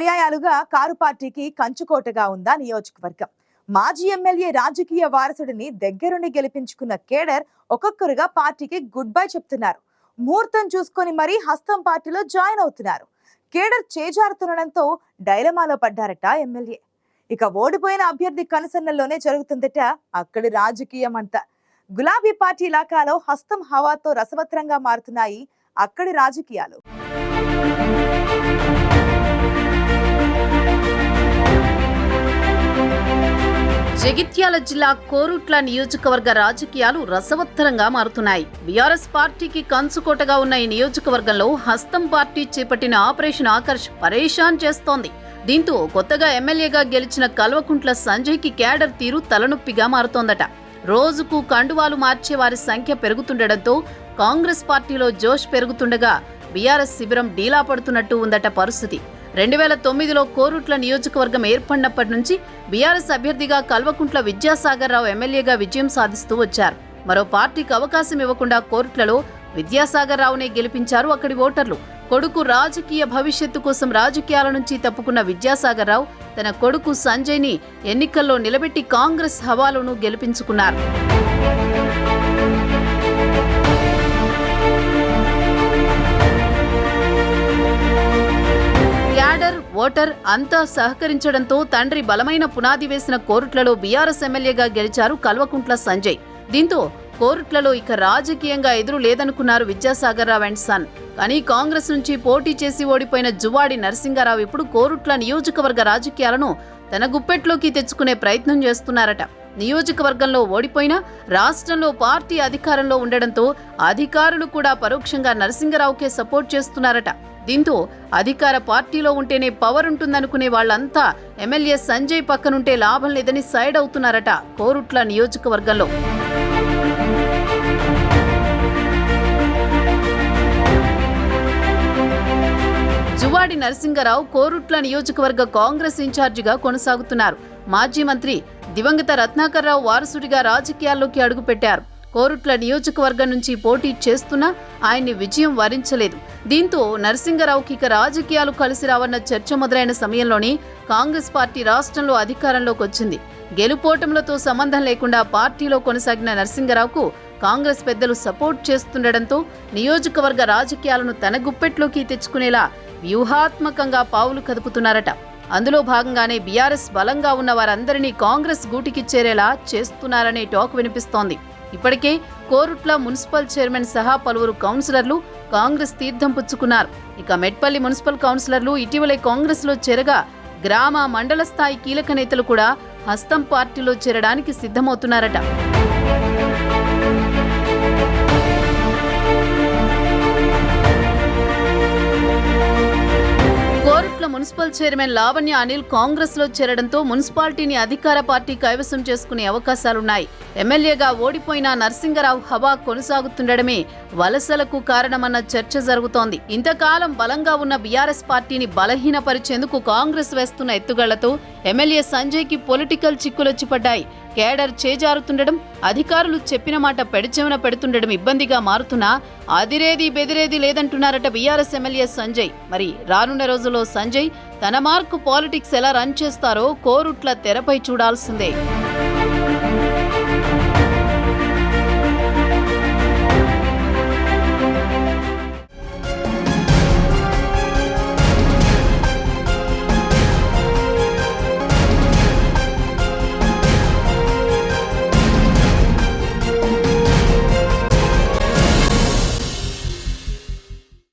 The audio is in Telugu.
పర్యాయాలుగా కారు పార్టీకి కంచుకోటగా ఉందా నియోజకవర్గం? మాజీ ఎమ్మెల్యే రాజకీయ వారసుడిని దగ్గరుండి గెలిపించుకున్న కేడర్ ఒక్కొక్కరుగా పార్టీకి గుడ్ బై చెప్తున్నారు. ముహూర్తం చూసుకొని మరీ హస్తం పార్టీలో జాయిన్ అవుతున్నారు. కేడర్ చేజారుతుండడంతో డైలమాలో పడ్డారట ఎమ్మెల్యే. ఇక ఓడిపోయిన అభ్యర్థి కనుసన్నల్లోనే జరుగుతుందట అక్కడి రాజకీయం అంతా గులాబీ పార్టీ ఇలాకాలో హస్తం హవాతో రసవత్రంగా మారుతున్నాయి అక్కడి రాజకీయాలు. జగిత్యాల జిల్లా కోరుట్ల నియోజకవర్గ రాజకీయాలు రసవత్తరంగా మారుతున్నాయి. బీఆర్ఎస్ పార్టీకి కంచుకోటగా ఉన్న ఈ నియోజకవర్గంలో హస్తం పార్టీ చేపట్టిన ఆపరేషన్ ఆకర్ష్ పరేషాన్ చేస్తోంది. దీంతో కొత్తగా ఎమ్మెల్యేగా గెలిచిన కల్వకుంట్ల సంజయ్కి క్యాడర్ తీరు తలనొప్పిగా మారుతోందట. రోజుకు కండువాలు మార్చే వారి సంఖ్య పెరుగుతుండటంతో కాంగ్రెస్ పార్టీలో జోష్ పెరుగుతుండగా బీఆర్ఎస్ శిబిరం డీలా పడుతున్నట్టు ఉందట పరిస్థితి. రెండు వేల తొమ్మిదిలో కోరుట్ల నియోజకవర్గం ఏర్పడినప్పటి నుంచి బీఆర్ఎస్ అభ్యర్థిగా కల్వకుంట్ల విద్యాసాగర్ రావు ఎమ్మెల్యేగా విజయం సాధిస్తూ వచ్చారు. మరో పార్టీకి అవకాశం ఇవ్వకుండా కోరుట్లలో విద్యాసాగర్ రావునే గెలిపించారు అక్కడి ఓటర్లు. కొడుకు రాజకీయ భవిష్యత్తు కోసం రాజకీయాల నుంచి తప్పుకున్న విద్యాసాగర్ రావు తన కొడుకు సంజయ్ని ఎన్నికల్లో నిలబెట్టి కాంగ్రెస్ హవాలను గెలిపించుకున్నారు. ఓటర్ అంతా సహకరించడంతో తండ్రి బలమైన పునాది వేసిన కోరుట్లలో బీఆర్ఎస్ ఎమ్మెల్యేగా గెలిచారు కల్వకుంట్ల సంజయ్. దీంతో కోరుట్లలో ఇక రాజకీయంగా ఎదురు లేదనుకున్నారు విద్యాసాగర్ రావు అండ్ సన్. కానీ కాంగ్రెస్ నుంచి పోటీ చేసి ఓడిపోయిన జువాడి నరసింగారావు ఇప్పుడు కోరుట్ల నియోజకవర్గ రాజకీయాలను తన గుప్పెట్లోకి తెచ్చుకునే ప్రయత్నం చేస్తున్నారట. నియోజకవర్గంలో ఓడిపోయినా రాష్ట్రంలో పార్టీ అధికారంలో ఉండడంతో అధికారులు కూడా పరోక్షంగా నరసింగరావుకే సపోర్ట్ చేస్తున్నారట. దీంతో అధికార పార్టీలో ఉంటేనే పవర్ ఉంటుందనుకునే వాళ్ళంతా ఎమ్మెల్యే సంజయ్ పక్కనుంటే లాభం లేదని సైడ్ అవుతున్నారట కోరుట్ల నియోజకవర్గంలో. జువాడి నరసింగరావు కోరుట్ల నియోజకవర్గ కాంగ్రెస్ ఇన్ఛార్జిగా కొనసాగుతున్నారు. మాజీ మంత్రి దివంగత రత్నాకర్రావు వారసుడిగా రాజకీయాల్లోకి అడుగుపెట్టారు. కోరుట్ల నియోజకవర్గం నుంచి పోటీ చేస్తున్నా ఆయన్ని విజయం వరించలేదు. దీంతో నరసింగరావుకి ఇక రాజకీయాలు కలిసి రావన్న చర్చ మొదలైన సమయంలోనే కాంగ్రెస్ పార్టీ రాష్ట్రంలో అధికారంలోకి వచ్చింది. గెలుపోటములతో సంబంధం లేకుండా పార్టీలో కొనసాగిన నరసింగరావుకు కాంగ్రెస్ పెద్దలు సపోర్ట్ చేస్తుండటంతో నియోజకవర్గ రాజకీయాలను తన గుప్పెట్లోకి తెచ్చుకునేలా వ్యూహాత్మకంగా పావులు కదుపుతున్నారట. అందులో భాగంగానే బీఆర్ఎస్ బలంగా ఉన్న వారందరినీ కాంగ్రెస్ గూటికి చేరేలా చేస్తున్నారనే టాక్ వినిపిస్తోంది. ఇప్పటికే కోరుట్ల మున్సిపల్ చైర్మన్ సహా పలువురు కౌన్సిలర్లు కాంగ్రెస్ తీర్థం పుచ్చుకున్నారు. ఇక మెట్పల్లి మున్సిపల్ కౌన్సిలర్లు ఇటీవలే కాంగ్రెస్లో చేరగా గ్రామ మండల స్థాయి కీలక నేతలు కూడా హస్తం పార్టీలో చేరడానికి సిద్ధమవుతున్నారట. మున్సిపల్ చైర్మన్ లావణ్య అనిల్ కాంగ్రెస్లో చేరడంతో మున్సిపాలిటీని అధికార పార్టీ కైవసం చేసుకునే అవకాశాలున్నాయి. ఎమ్మెల్యేగా ఓడిపోయిన నరసింగరావు హవా కొనసాగుతుండడమే వలసలకు కారణమన్న చర్చ జరుగుతోంది. ఇంతకాలం బలంగా ఉన్న బీఆర్ఎస్ పార్టీని బలహీనపరిచేందుకు కాంగ్రెస్ వేస్తున్న ఎత్తుగళ్ళతో ఎమ్మెల్యే సంజయ్కి పొలిటికల్ చిక్కులొచ్చి పడ్డాయి కేడర్ చేజారుతుండడం అధికారులు చెప్పిన మాట పెడచెవన పెడుతుండడం ఇబ్బందిగా మారుతున్నా అదిరేది బెదిరేది లేదంటున్నారట బీఆర్ఎస్ ఎమ్మెల్యే సంజయ్. మరి రానున్న రోజుల్లో సంజయ్ తన మార్కు పాలిటిక్స్ ఎలా రన్ చేస్తారో కోరుట్ల తెరపై చూడాల్సిందే.